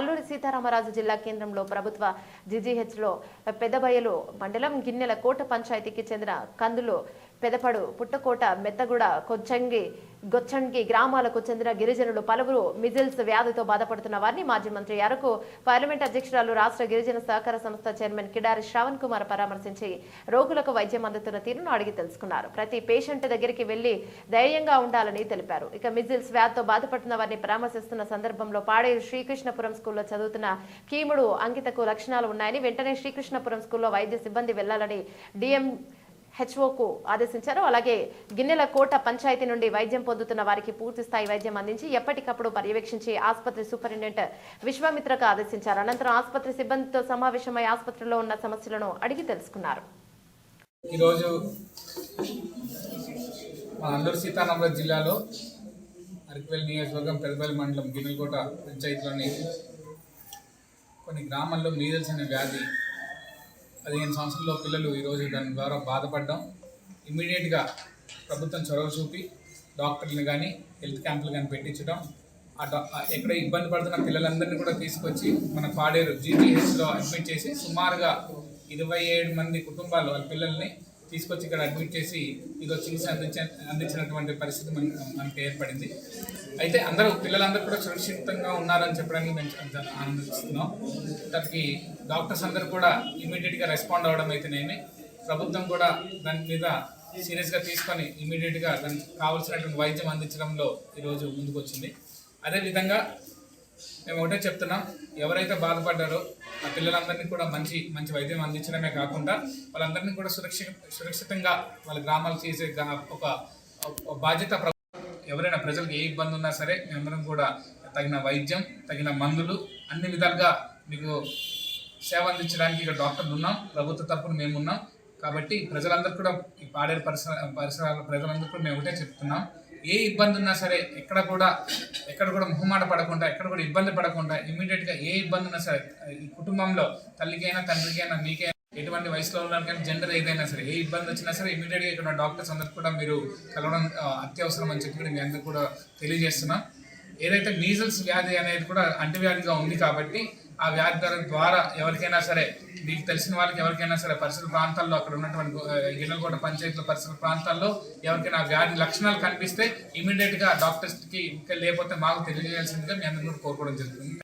అల్లూరి సీతారామరాజు జిల్లా కేంద్రంలో ప్రభుత్వ జీజీహెచ్లో పెద్దబయలు మండలం గిన్నెల కోట పంచాయతీకి చెందిన కందులు పెదపడు పుట్టకోట మెత్తగూడ కొచ్చంగి గొచ్చంగి గ్రామాలకు చెందిన గిరిజనులు పలువురు మిజిల్స్ వ్యాధితో బాధపడుతున్న వారిని మాజీ మంత్రి అరకు పార్లమెంట్ అధ్యక్షురాలు రాష్ట్ర గిరిజన సహకార సంస్థ చైర్మన్ కిడారి శ్రావణ్ కుమార్ పరామర్శించి రోగులకు వైద్యం అందుతున్న తీరును అడిగి తెలుసుకున్నారు. ప్రతి పేషెంట్ దగ్గరికి వెళ్ళి ధైర్యంగా ఉండాలని తెలిపారు. ఇక మిజిల్స్ వ్యాధితో బాధపడుతున్న వారిని పరామర్శిస్తున్న సందర్భంలో పాడేరు శ్రీకృష్ణపురం స్కూల్లో చదువుతున్న కీముడు అంకితకు లక్షణాలు ఉన్నాయని వెంటనే శ్రీకృష్ణపురం స్కూల్లో వైద్య సిబ్బంది వెళ్ళాలని డిఎం హెచ్ఓకు ఆదేశించారు. అలాగే గిన్నెల కోట పంచాయతీ నుండి వైద్యం పొందుతున్న వారికి పూర్తి స్థాయి వైద్యం అందించి ఎప్పటికప్పుడు పర్యవేక్షించి ఆసుపత్రి సూపరింటెండెంట్ విశ్వామిత్రకు ఆదేశించారు. అనంతరం ఆసుపత్రి సిబ్బందితో సమావేశమై ఆసుపత్రిలో ఉన్న సమస్యలను అడిగి తెలుసుకున్నారు. ఈరోజు మన అల్లూరు సీతారామరాజు జిల్లాలో అరకువెల్లి నియోజకవర్గం పెద్దపల్లి మండలం గిన్నెలకోట పంచాయతీలోని కొన్ని గ్రామాల్లో మీదల్స్ అనే వ్యాధి పదిహేను సంవత్సరంలో పిల్లలు ఈరోజు దాని ద్వారా బాధపడడం. ఇమ్మీడియట్గా ప్రభుత్వం చొరవ చూపి డాక్టర్లు కానీ హెల్త్ క్యాంపులు కానీ పెట్టించడం. ఎక్కడ ఇబ్బంది పడుతున్న పిల్లలందరినీ కూడా తీసుకొచ్చి మన పాడేరు జీజీహెచ్లో అడ్మిట్ చేసి సుమారుగా ఇరవై ఏడు మంది కుటుంబాలు వాళ్ళ పిల్లల్ని తీసుకొచ్చి ఇక్కడ అడ్మిట్ చేసి ఇదో చికిత్స అందించ అందించినటువంటి పరిస్థితి మన మనకి ఏర్పడింది. అయితే అందరూ పిల్లలందరూ కూడా సురక్షితంగా ఉన్నారని చెప్పడానికి మేము ఆనందిస్తున్నాం. దానికి డాక్టర్స్ అందరూ కూడా ఇమీడియట్గా రెస్పాండ్ అవ్వడం అయితేనేమి ప్రభుత్వం కూడా దాని మీద సీరియస్గా తీసుకొని ఇమీడియట్గా దానికి కావాల్సినటువంటి వైద్యం అందించడంలో ఈరోజు ముందుకు వచ్చింది అదేవిధంగా మేము ఒకటే చెప్తున్నాం ఎవరైతే బాధపడ్డారో ఆ పిల్లలందరినీ కూడా మంచి మంచి వైద్యం అందించడమే కాకుండా వాళ్ళందరినీ కూడా సురక్షి సురక్షితంగా వాళ్ళ గ్రామాలు చేసే ఒక బాధ్యత ఎవరైనా ప్రజలకు ఏ ఇబ్బంది ఉన్నా సరే మేమందరం కూడా తగిన వైద్యం తగిన మందులు అన్ని విధాలుగా మీకు సేవ అందించడానికి ఇక్కడ డాక్టర్లు ఉన్నాం. ప్రభుత్వ తరఫున మేము ఉన్నాం. కాబట్టి ప్రజలందరూ కూడా ఈ పాడేరు పరిసర పరిసరాల ప్రజలందరూ కూడా మేము ఒకటే చెప్తున్నాం. ఏ ఇబ్బంది ఉన్నా సరే ఎక్కడ కూడా ఎక్కడ కూడా మొహమాట పడకుండా ఎక్కడ కూడా ఇబ్బంది పడకుండా ఇమీడియట్గా ఏ ఇబ్బంది ఉన్నా సరే ఈ కుటుంబంలో తల్లికైనా తండ్రికైనా మీకైనా ఎటువంటి వయసులో ఉన్నకైనా జెండర్ ఏదైనా సరే ఏ ఇబ్బంది వచ్చినా సరే ఇమీడియట్గా ఇక్కడ డాక్టర్స్ అందరికి కూడా మీరు కలవడం అత్యవసరం అని చెప్పి కూడా మీ అందరికీ కూడా తెలియజేస్తున్నాం. ఏదైతే మీజల్స్ వ్యాధి అనేది కూడా అంటువ్యాధిగా ఉంది కాబట్టి ఆ వ్యాధి ద్వారా- ద్వారా ఎవరికైనా సరే మీకు తెలిసిన వాళ్ళకి ఎవరికైనా సరే పరిసర ప్రాంతాల్లో అక్కడ ఉన్నటువంటి ఆ, గిన్నెలకోట పంచాయతీల పరిసర ప్రాంతాల్లో ఎవరికైనా వ్యాధి లక్షణాలు కనిపిస్తే ఇమీడియట్గా డాక్టర్స్కి డాక్టర్స్కి ఇంకా లేకపోతే మాకు తెలియజేయాల్సిందిగా మీ అందరూ కోరుకోవడం జరుగుతుంది.